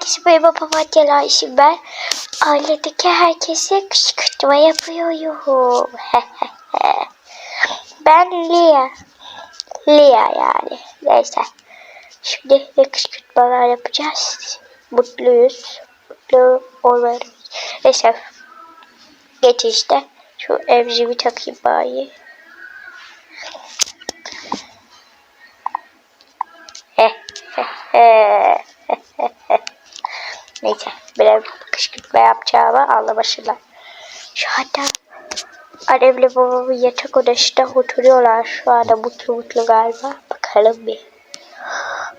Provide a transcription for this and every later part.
herkese merhaba papatyalar işim ben. Ailedeki herkese kışkırtma yapıyorum. ben Lia. Lia yani. Neyse. Şimdi ne kışkırtmalar yapacağız. Mutluyuz. Mutlu olmalıyız. Neyse. Geç işte. Şu emzimi takayım bari. Neyse biraz kışkırtma yapacağımı anlamışlar. Şu hatta annemle babamın yatak odasında oturuyorlar şu anda mutlu mutlu galiba. Bakalım bir.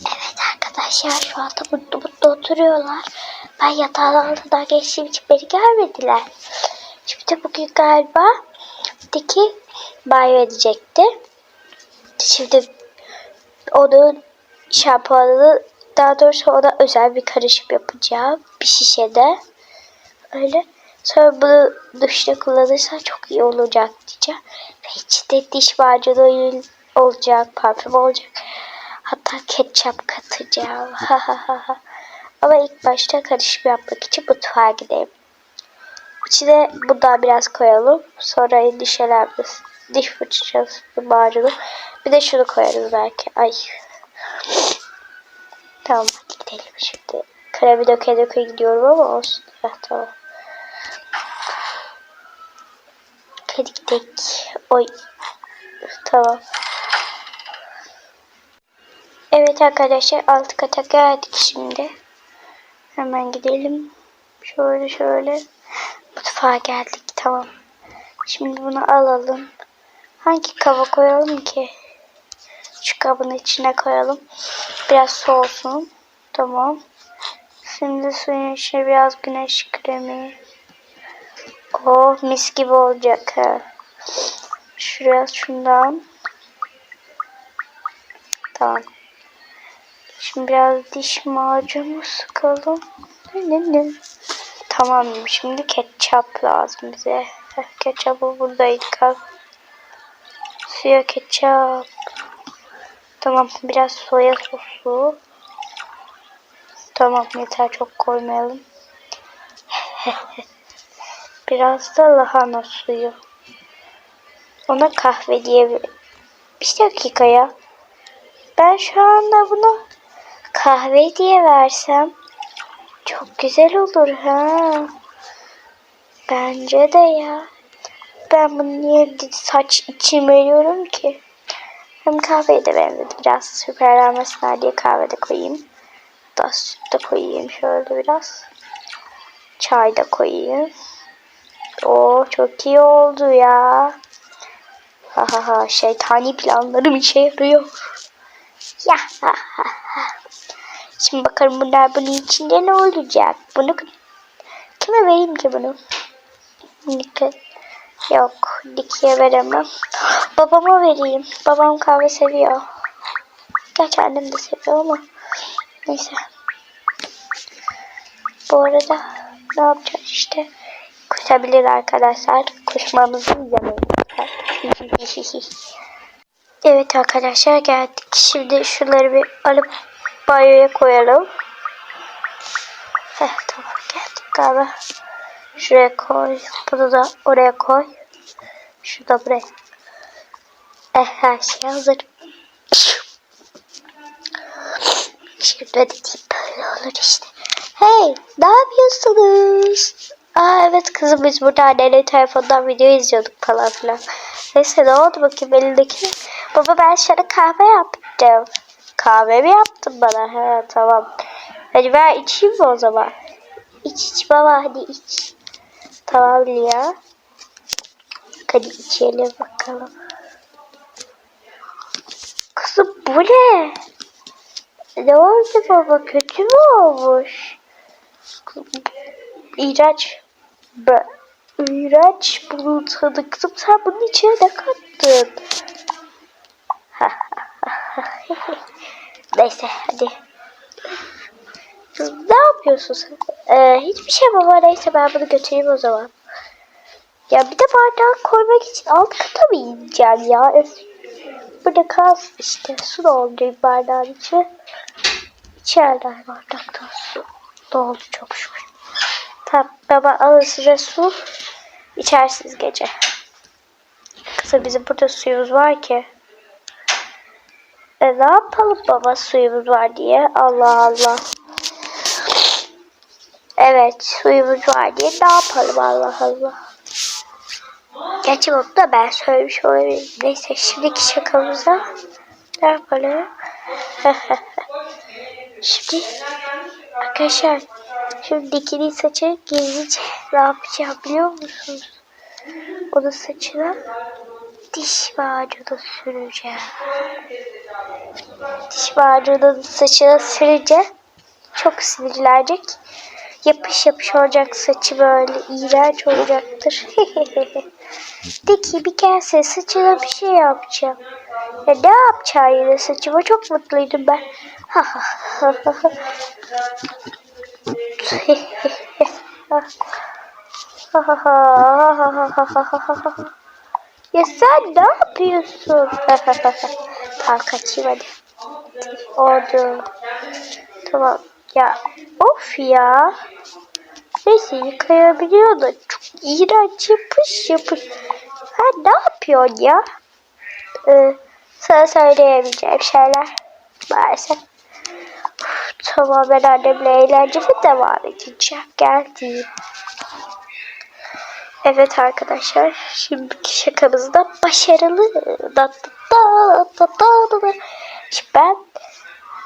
Evet arkadaşlar şu anda mutlu mutlu oturuyorlar. Ben yatağın altından geçtiğim için beni görmediler. Şimdi bugün galiba Diki banyo edecekti. Şimdi onun şampuanını daha doğrusu ona özel bir karışım yapacağım. Bir şişede. Öyle. Sonra bunu duşta kullanırsan çok iyi olacak diyeceğim. Ve içinde diş macunu olacak, parfüm olacak. Hatta ketçap katacağım. Ama ilk başta karışım yapmak için mutfağa gidelim. İçine bundan biraz koyalım. Sonra endişelenmez. Diş fırçası macunu. Bir de şunu koyarız belki. Ay. Tamam gidelim şimdi. Kremi döke döke gidiyorum ama olsun. Heh, tamam. Hadi gidelim. Oy. Tamam. Evet arkadaşlar alt kata geldik şimdi. Hemen gidelim. Şöyle şöyle. Mutfağa geldik tamam. Şimdi bunu alalım. Hangi kaba koyalım ki? Şu kabın içine koyalım. Biraz soğusun. Tamam. Şimdi suyun içine biraz güneş kremi. Oh mis gibi olacak ha. Şuraya şundan. Tamam. Şimdi biraz diş macunu sıkalım. Tamam şimdi ketçap lazım bize. Ketçapı buradaydı. Suya ketçap. Tamam biraz soya sosu. Tamam yeter çok koymayalım. biraz da lahana suyu. Ona kahve diye bir... Dakika ya. Ben şu anda bunu kahve diye versem çok güzel olur ha. Bence de ya. Ben bunu niye saç için veriyorum ki? Hem kahveye de benzedi. Biraz süperlenmesinler diye kahve de koyayım. Da süt de koyayım şöyle biraz. Çay da koyayım. O çok iyi oldu ya. Ha ha ha şeytani planlarım işe yarıyor. Ya ha ha ha. Şimdi bakalım bunlar bunun içinde ne olacak? Bunu kime vereyim ki bunu? Yok. Dikiye veremem. Babama vereyim. Babam kahve seviyor. Gerçi annem de seviyor ama. Neyse. Bu arada ne yapacağız işte. Kuşabilir arkadaşlar. Kuşmamızı izlemeyin. evet arkadaşlar geldik. Şimdi şunları bir alıp banyoya koyalım. Heh, tamam geldik galiba. Şuraya koy. Bunu da oraya koy. Şu da buraya. Eh, her şey hazır. Şimdi de böyle olur işte. Hey ne yapıyorsunuz? Aa evet kızım biz burada annenin telefondan video izliyorduk falan filan. Neyse ne oldu bakayım elindeki? Baba ben sana kahve yaptım. Kahve mi yaptın bana? He tamam. Hadi ben içeyim mi o zaman? İç iç baba hadi iç. Tamam ya. Hadi içelim bakalım. Kızım bu ne? Ne oldu baba? Kötü mü olmuş? İğrenç. Be, iğrenç bunun tadı. Kızım sen bunun içine ne kattın? Neyse hadi. Kızım ne yapıyorsun sen? Ee, hiçbir şey baba neyse ben bunu götüreyim o zaman. Ya bir de bardağı koymak için alt kata mı ineceğim ya? Burada kalsın işte. Su doldurayım bardağın içine. İçerler bardaktan su. Doldu çok şükür. Baba alın size su. İçersiniz gece. Kızım bizim burada suyumuz var ki. E ne yapalım baba suyumuz var diye. Allah Allah. Evet suyumuz var diye ne yapalım Allah Allah. Gerçi bunu da ben söylemiş olabilirim. Neyse şimdiki şakamıza ne yapalım? Şimdi arkadaşlar şimdi dikili saçı gizlice ne yapacağım biliyor musunuz? Onun saçına diş macunu süreceğim. Diş macunun saçına sürünce çok sinirlenecek. Yapış yapış olacak saçı böyle iğrenç olacaktır. De ki bir kere saçına bir şey yapacağım. Ya ne yapacağım yine saçıma çok mutluydum ben. ya sen ne yapıyorsun? tamam kaçayım hadi. Oldu. Tamam. Ya of ya. Neyse yıkayabiliyor da çok iğrenç yapış yapış. Ha ne yapıyorsun ya? Ee, sana söyleyemeyeceğim şeyler. Maalesef. Tamam ben annemle eğlenceli devam edeceğim. Geldi. Evet arkadaşlar. Şimdiki şakamız da başarılı. Da, da, da, da, da, da. Şimdi ben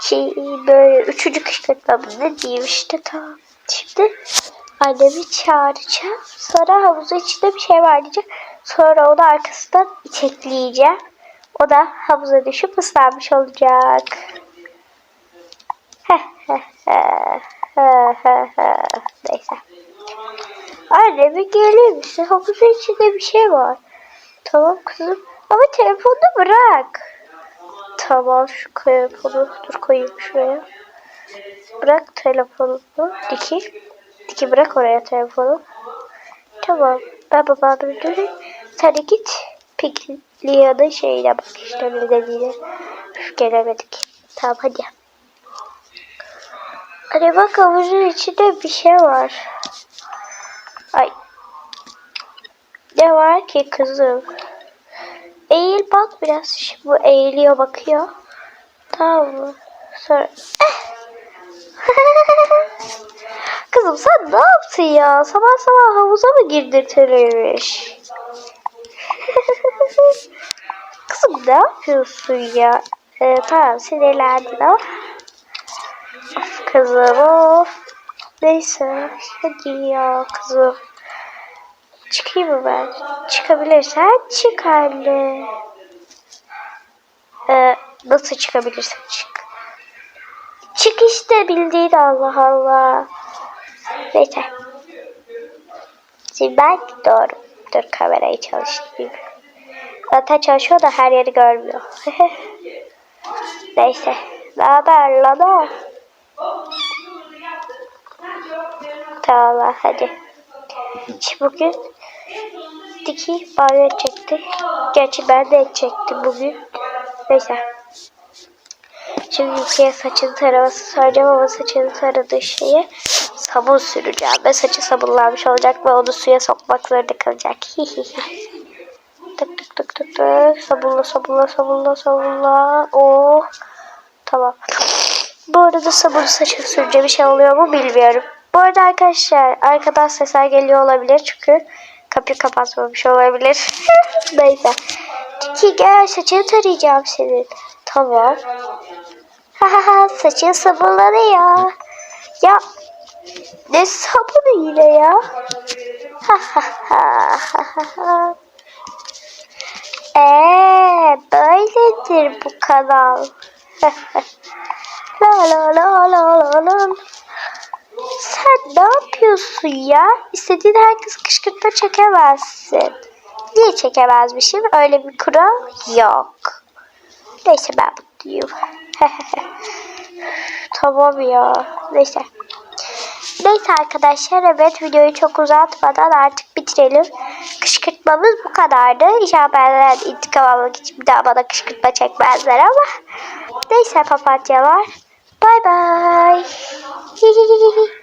şey böyle üçüncü kışkırtmamı ne diyeyim işte tamam. Şimdi annemi çağıracağım. Sonra havuzun içinde bir şey var diyeceğim. Sonra onu arkasından itekleyeceğim. O da havuza düşüp ıslanmış olacak. Neyse. Anne bir gelir misin? Havuzun içinde bir şey var. Tamam kızım. Ama telefonu bırak. Tamam şu telefonu dur koyayım şuraya. Bırak telefonunu. Diki. Diki bırak oraya telefonu. Tamam. Ben babamı durayım. Sen de git. Pikliyanın şeyine bak işte ne dediğine. Gelemedik. Tamam hadi. Hadi bak havuzun içinde bir şey var. Ay. Ne var ki kızım? Eğil bak biraz. Şimdi bu eğiliyor bakıyor. Tamam mı? Sonra... Kızım sen ne yaptın ya? Sabah sabah havuza mı girdirtilmiş? Kızım ne yapıyorsun ya? Ee, tamam sinirlendin ama. Kızım of. Neyse hadi ya kızım. Çıkayım mı ben? Çıkabilirsen çık anne. Ee, nasıl çıkabilirsen çık. Çık işte bildiğin Allah Allah. Neyse. Şimdi ben doğru. Dur kamerayı çalıştırayım. Zaten çalışıyor da her yeri görmüyor. Neyse. Ne haber Lana? Tamam hadi. Bugün Diki banyo edecekti. Gerçi ben de edecektim bugün. Neyse. Şimdi Diki'ye saçını taraması soracağım ama saçını taradığı şeye sabun süreceğim. Ve saçı sabunlanmış olacak ve onu suya sokmak zorunda kalacak. tık tık tık tık tık. Sabunla sabunla sabunla sabunla. Oh. Tamam. Bu arada sabun saçı sürünce bir şey oluyor mu bilmiyorum. Bu arada arkadaşlar arkadan sesler geliyor olabilir çünkü kapıyı kapatmamış olabilir. Neyse. Ki gel saçını tarayacağım senin. Tamam. Hahaha saçın sabunlanıyor. Ya ne sabunu yine ya? Hahaha. Eee böyledir bu kanal. la la la la la la. Sen ne yapıyorsun ya? İstediğin herkes kışkırtma çekemezsin. Niye çekemezmişim? Öyle bir kural yok. Neyse ben mutluyum. tamam ya. Neyse. Neyse arkadaşlar evet videoyu çok uzatmadan artık bitirelim. Kışkırtmamız bu kadardı. İnşallah benden intikam almak için bir daha bana kışkırtma çekmezler ama. Neyse papatyalar. Bye bye.